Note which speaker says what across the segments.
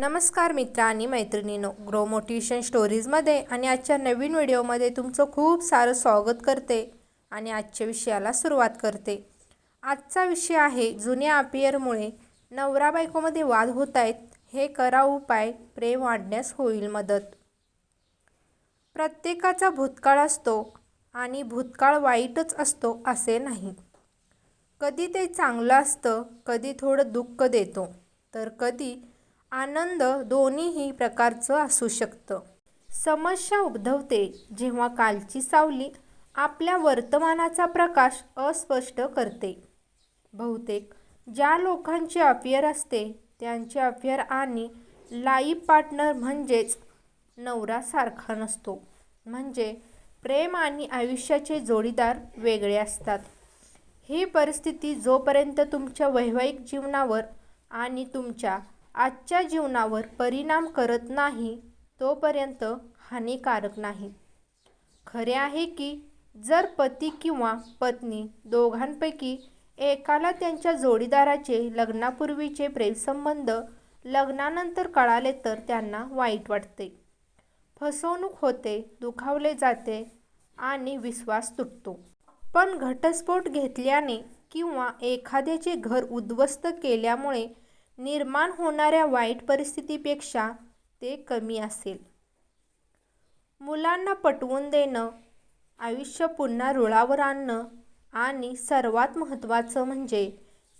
Speaker 1: नमस्कार मित्र आणि मैत्रिणींनो ग्रो मोटिवेशन स्टोरीजमध्ये आणि आजच्या नवीन व्हिडिओमध्ये तुमचं खूप सारं स्वागत करते आणि आजच्या विषयाला सुरुवात करते. आजचा विषय आहे जुन्या अपियरमुळे नवरा बायकोमध्ये वाद होत आहेत. हे करा उपाय प्रेम वाढण्यास होईल मदत. प्रत्येकाचा भूतकाळ असतो आणि भूतकाळ वाईटच असतो असे नाही. कधी ते चांगलं असतं कधी थोडं दुःख देतो. तर कधी आनंद दोन्हीही प्रकारचं असू शकतं. समस्या उद्भवते जेव्हा कालची सावली आपल्या वर्तमानाचा प्रकाश अस्पष्ट करते. बहुतेक ज्या लोकांचे अफेअर असते त्यांचे अफेअर आणि लाईफ पार्टनर म्हणजेच नवरा सारखा नसतो. म्हणजे प्रेम आणि आयुष्याचे जोडीदार वेगळे असतात. ही परिस्थिती जोपर्यंत तुमच्या वैवाहिक जीवनावर आणि तुमच्या आजच्या जीवनावर परिणाम करत नाही तोपर्यंत हानिकारक नाही. खरे आहे की जर पती किंवा पत्नी दोघांपैकी एकाला त्यांच्या जोडीदाराचे लग्नापूर्वीचे प्रेमसंबंध लग्नानंतर कळाले तर त्यांना वाईट वाटते. फसवणूक होते दुखावले जाते आणि विश्वास तुटतो. पण घटस्फोट घेतल्याने किंवा एखाद्याचे घर उद्ध्वस्त केल्यामुळे निर्माण होणाऱ्या वाईट परिस्थितीपेक्षा ते कमी असेल. मुलांना पटवून देणं आयुष्य पुन्हा रुळावर आणणं आणि सर्वात महत्त्वाचं म्हणजे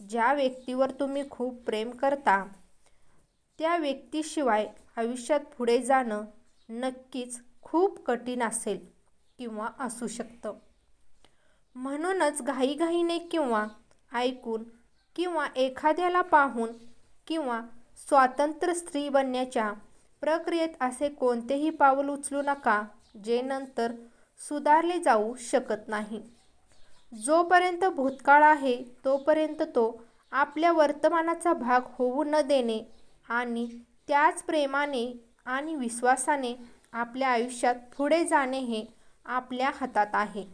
Speaker 1: ज्या व्यक्तीवर तुम्ही खूप प्रेम करता त्या व्यक्तीशिवाय आयुष्यात पुढे जाणं नक्कीच खूप कठीण असेल किंवा असू शकतं. म्हणूनच घाईघाईने किंवा ऐकून किंवा एखाद्याला पाहून किंवा स्वातंत्र्य स्त्री बनण्याच्या प्रक्रियेत असे कोणतेही पाऊल उचलू नका जे नंतर सुधारले जाऊ शकत नाही. जोपर्यंत भूतकाळ आहे तोपर्यंत तो आपल्या वर्तमानाचा भाग होऊ न देणे आणि त्याच प्रेमाने आणि विश्वासाने आपल्या आयुष्यात पुढे जाणे हे आपल्या हातात आहे.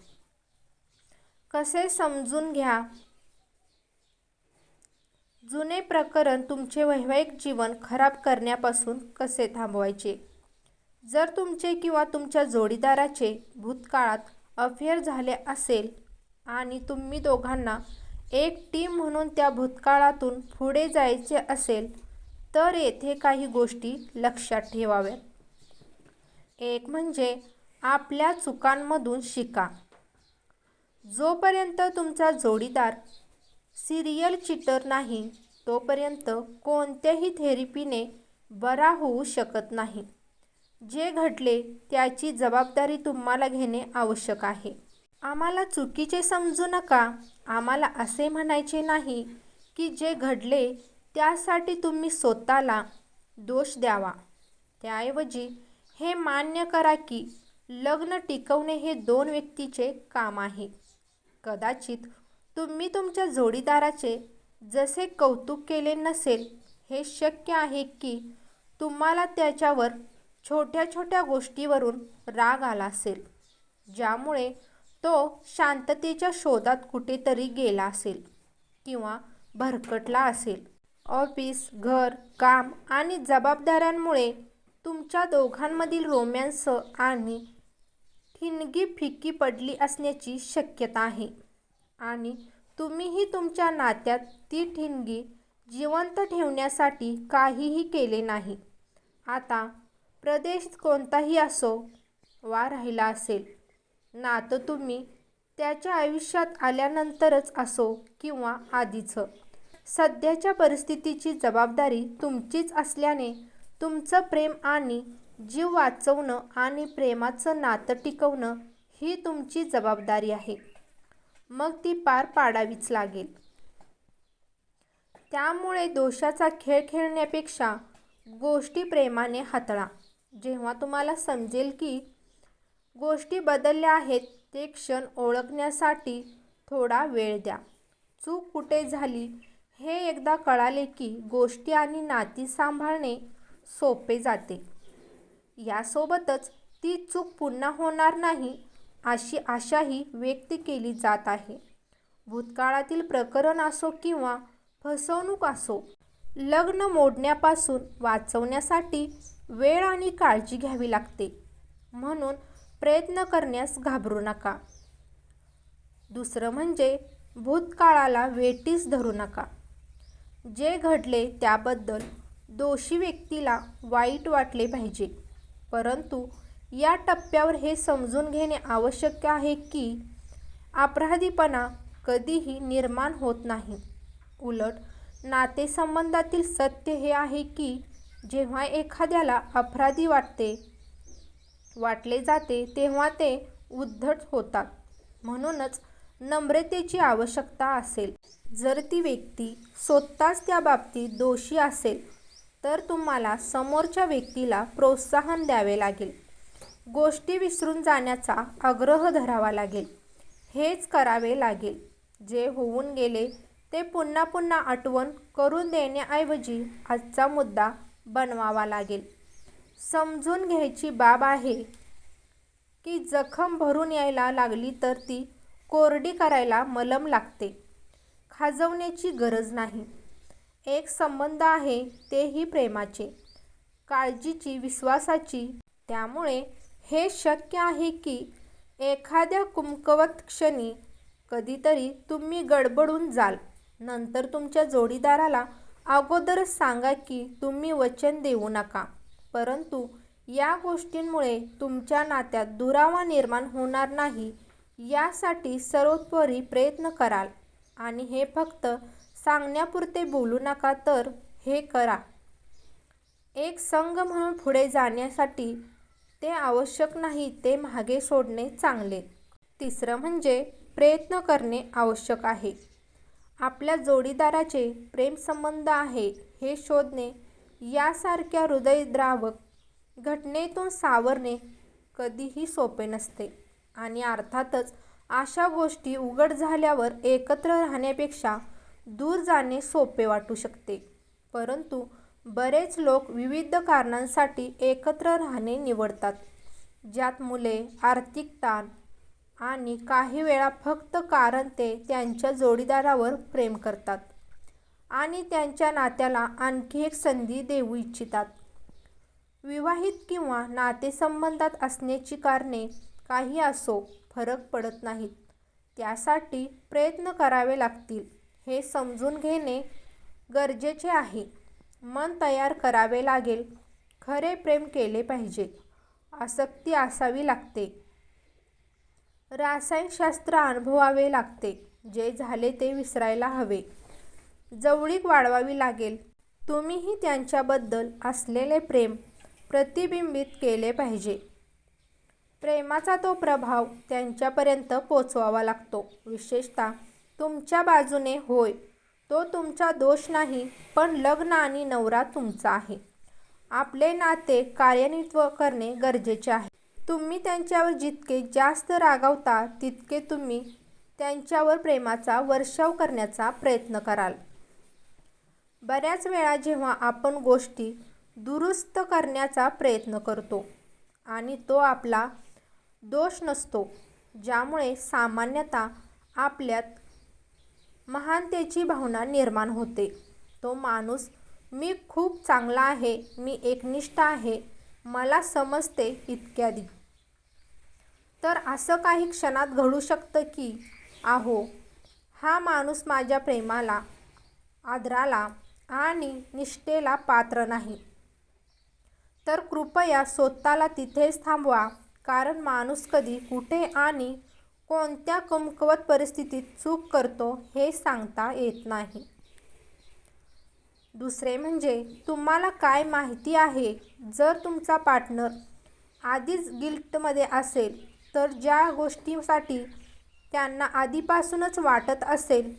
Speaker 1: कसे समजून घ्या जुने प्रकरण तुमचे वैवाहिक जीवन खराब करण्यापासून कसे थांबवायचे? जर तुमचे किंवा तुमच्या जोडीदाराचे भूतकाळात अफेअर झाले असेल आणि तुम्ही दोघांना एक टीम म्हणून त्या भूतकाळातून पुढे जायचे असेल तर येथे काही गोष्टी लक्षात ठेवाव्यात. एक म्हणजे आपल्या चुकांमधून शिका. जोपर्यंत तुमचा जोडीदार सिरियल चिटर नाही तोपर्यंत कोणत्याही थेरपीने बरा होऊ शकत नाही. जे घडले त्याची जबाबदारी तुम्हाला घेणे आवश्यक आहे. आम्हाला चुकीचे समजू नका. आम्हाला असे म्हणायचे नाही की जे घडले त्यासाठी तुम्ही स्वतःला दोष द्यावा. त्याऐवजी हे मान्य करा की लग्न टिकवणे हे दोन व्यक्तीचे काम आहे. कदाचित तुम्ही तुमच्या जोडीदाराचे जसे कौतुक केले नसेल हे शक्य आहे की तुम्हाला त्याच्यावर छोट्या छोट्या गोष्टीवरून राग आला असेल ज्यामुळे तो शांततेच्या शोधात कुठेतरी गेला असेल किंवा भरकटला असेल. ऑफिस घर काम आणि जबाबदाऱ्यांमुळे तुमच्या दोघांमधील रोमॅन्स आणि ठिणगी फिक्की पडली असण्याची शक्यता आहे. आणि तुम्हीही तुमच्या नात्यात ती ठिणगी जिवंत ठेवण्यासाठी काहीही केले नाही. आता प्रदेश कोणताही असो वा राहिला असेल नातं तुम्ही त्याच्या आयुष्यात आल्यानंतरच असो किंवा आधीचं. सध्याच्या परिस्थितीची जबाबदारी तुमचीच असल्याने तुमचं प्रेम आणि जीव वाचवणं आणि प्रेमाचं नातं टिकवणं ही तुमची जबाबदारी आहे. मग ती पार पाडावीच लागेल. त्यामुळे दोषाचा खेळ खेळण्यापेक्षा गोष्टी प्रेमाने हाताळा. जेव्हा तुम्हाला समजेल की गोष्टी बदलल्या आहेत ते क्षण ओळखण्यासाठी थोडा वेळ द्या. चूक कुठे झाली हे एकदा कळाले की गोष्टी आणि नाती सांभाळणे सोपे जाते. यासोबतच ती चूक पुन्हा होणार नाही अशी आशाही व्यक्त केली जात आहे. भूतकाळातील प्रकरण असो किंवा फसवणूक असो लग्न मोडण्यापासून वाचवण्यासाठी वेळ आणि काळजी घ्यावी लागते. म्हणून प्रयत्न करण्यास घाबरू नका. दुसरं म्हणजे भूतकाळाला वेटीस धरू नका. जे घडले त्याबद्दल दोषी व्यक्तीला वाईट वाटले पाहिजे परंतु या टप्प्यावर हे समजून घेणे आवश्यक आहे की अपराधीपणा कधीही निर्माण होत नाही. उलट नातेसंबंधातील सत्य हे आहे की जेव्हा एखाद्याला अपराधी वाटते वाटले जाते तेव्हा ते उद्धट होतात. म्हणूनच नम्रतेची आवश्यकता असेल. जर ती व्यक्ती स्वतःच त्या बाबतीत दोषी असेल तर तुम्हाला समोरच्या व्यक्तीला प्रोत्साहन द्यावे लागेल. गोष्टी विसरून जाण्याचा आग्रह धरावा लागेल. हेच करावे लागेल. जे होऊन गेले ते पुन्हा पुन्हा आठवण करून देण्याऐवजी आजचा मुद्दा बनवावा लागेल. समजून घ्यायची बाब आहे की जखम भरून यायला लागली तर ती कोरडी करायला मलम लागते. खाजवण्याची गरज नाही. एक संबंध आहे तेही प्रेमाचे. काळजीची विश्वासाची. त्यामुळे हे शक्य आहे की एखाद्या कुमकवत क्षणी कधीतरी तुम्ही गडबडून जाल. नंतर तुमच्या जोडीदाराला अगोदरच सांगा की तुम्ही वचन देऊ नका. परंतु या गोष्टींमुळे तुमच्या नात्यात दुरावा निर्माण होणार नाही यासाठी सर्वोत्परी प्रयत्न कराल. आणि हे फक्त सांगण्यापुरते बोलू नका तर हे करा. एक संघ म्हणून पुढे जाण्यासाठी ते आवश्यक नाही ते मागे सोडणे चांगले. तिसरं म्हणजे प्रयत्न करणे आवश्यक आहे. आपल्या जोडीदाराचे प्रेमसंबंध आहे हे शोधणे यासारख्या हृदयद्रावक घटनेतून सावरणे कधीही सोपे नसते. आणि अर्थातच अशा गोष्टी उघड झाल्यावर एकत्र राहण्यापेक्षा दूर जाणे सोपे वाटू शकते. परंतु बरेच लोक विविध कारणांसाठी एकत्र राहणे निवडतात ज्यात मुले आर्थिक ताण आणि काही वेळा फक्त कारण ते त्यांच्या जोडीदारावर प्रेम करतात आणि त्यांच्या नात्याला आणखी एक संधी देऊ इच्छितात. विवाहित किंवा नातेसंबंधात असण्याची कारणे काही असो फरक पडत नाहीत. त्यासाठी प्रयत्न करावे लागतील हे समजून घेणे गरजेचे आहे. मन तयार करावे लागेल. खरे प्रेम केले पाहिजे. आसक्ती असावी लागते. रासायनशास्त्र अनुभवावे लागते. जे झाले ते विसरायला हवे. जवळीक वाढवावी लागेल. तुम्हीही त्यांच्याबद्दल असलेले प्रेम प्रतिबिंबित केले पाहिजे. प्रेमाचा तो प्रभाव त्यांच्यापर्यंत पोचवावा लागतो. विशेषतः तुमच्या बाजूने होय. तो तुमचा दोष नाही पण लग्न आणि नवरा तुमचा आहे. आपले नाते कार्यान्वित करणे गरजेचे आहे. तुम्ही त्यांच्यावर जितके जास्त रागावता तितके तुम्ही त्यांच्यावर प्रेमाचा वर्षाव करण्याचा प्रयत्न कराल. बऱ्याच वेळा जेव्हा आपण गोष्टी दुरुस्त करण्याचा प्रयत्न करतो आणि तो आपला दोष नसतो ज्यामुळे सामान्यतः आपल्यात महानतेची भावना निर्माण होते. तो माणूस मी खूप चांगला आहे मी एकनिष्ठ आहे मला समजते इत्यादी तर असं काही क्षणात घडू शकतं की आहो हा माणूस माझ्या प्रेमाला आदराला आणि निष्ठेला पात्र नाही. तर कृपया स्वतःला तिथेच थांबवा कारण माणूस कधी कुठे आणि कोणत्या कमकुवत परिस्थितीत चूक करतो हे सांगता येत नाही. दुसरे म्हणजे तुम्हाला काय माहिती आहे? जर तुमचा पार्टनर आधीच गिल्टमध्ये असेल तर ज्या गोष्टीसाठी त्यांना आधीपासूनच वाटत असेल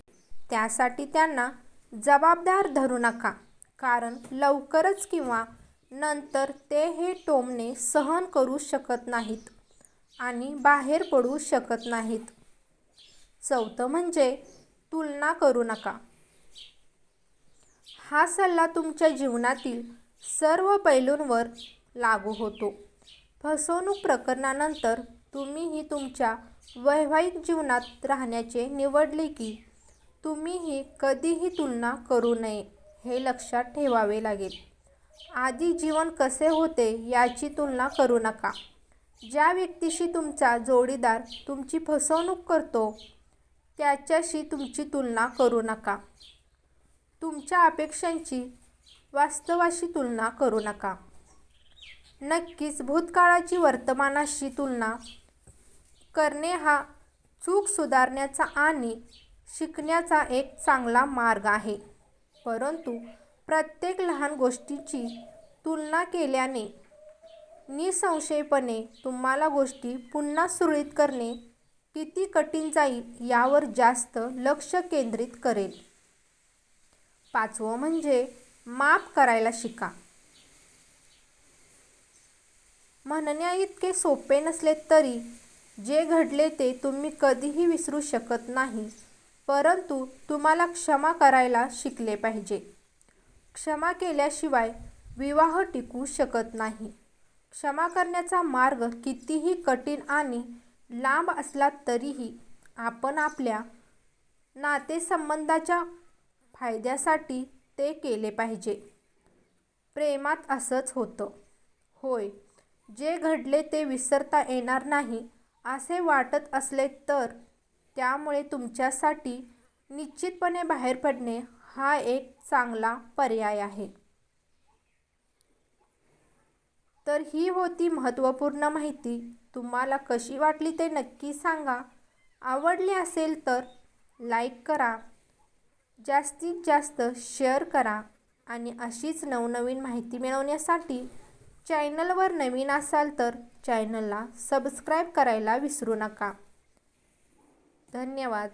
Speaker 1: त्यासाठी त्यांना जबाबदार धरू नका. कारण लवकरच किंवा नंतर ते हे टोमणे सहन करू शकत नाहीत. आणि बाहेर पडू शकत नाहीत. चौथं म्हणजे तुलना करू नका. हा सल्ला तुमच्या जीवनातील सर्व पैलूंवर लागू होतो. फसवणूक प्रकरणानंतर तुम्हीही तुमच्या वैवाहिक जीवनात राहण्याचे निवडले की तुम्हीही कधीही तुलना करू नये हे लक्षात ठेवावे लागेल. आधी जीवन कसे होते याची तुलना करू नका. ज्या व्यक्तीशी तुमचा जोडीदार तुमची फसवणूक करतो त्याच्याशी तुमची तुलना करू नका. तुमच्या अपेक्षांची वास्तवाशी तुलना करू नका. नक्कीच भूतकाळाची वर्तमानाशी तुलना करणे हा चूक सुधारण्याचा आणि शिकण्याचा एक चांगला मार्ग आहे. परंतु प्रत्येक लहान गोष्टीची तुलना केल्याने निसंशयपणे तुम्हाला गोष्टी पुन्हा सुरळीत करणे किती कठीण जाईल यावर जास्त लक्ष केंद्रित करेल. पाचवं म्हणजे माफ करायला शिका. म्हणण्याइतके सोपे नसले तरी जे घडले ते तुम्ही कधीही विसरू शकत नाही परंतु तुम्हाला क्षमा करायला शिकले पाहिजे. क्षमा केल्याशिवाय विवाह टिकू शकत नाही. क्षमा करण्याचा मार्ग कितीही कठीण आणि लांब असला तरीही आपण आपल्या नातेसंबंधाच्या फायद्यासाठी ते केले पाहिजे. प्रेमात असंच होतं. होय जे घडले ते विसरता येणार नाही असे वाटत असले तर त्यामुळे तुमच्यासाठी निश्चितपणे बाहेर पडणे हा एक चांगला पर्याय आहे. तर ही होती महत्त्वपूर्ण माहिती. तुम्हाला कशी वाटली ते नक्की सांगा. आवडली असेल तर लाईक करा. जास्तीत जास्त शेअर करा आणि अशीच नवनवीन माहिती मिळवण्यासाठी चॅनलवर नवीन असाल तर चॅनलला सबस्क्राईब करायला विसरू नका. धन्यवाद.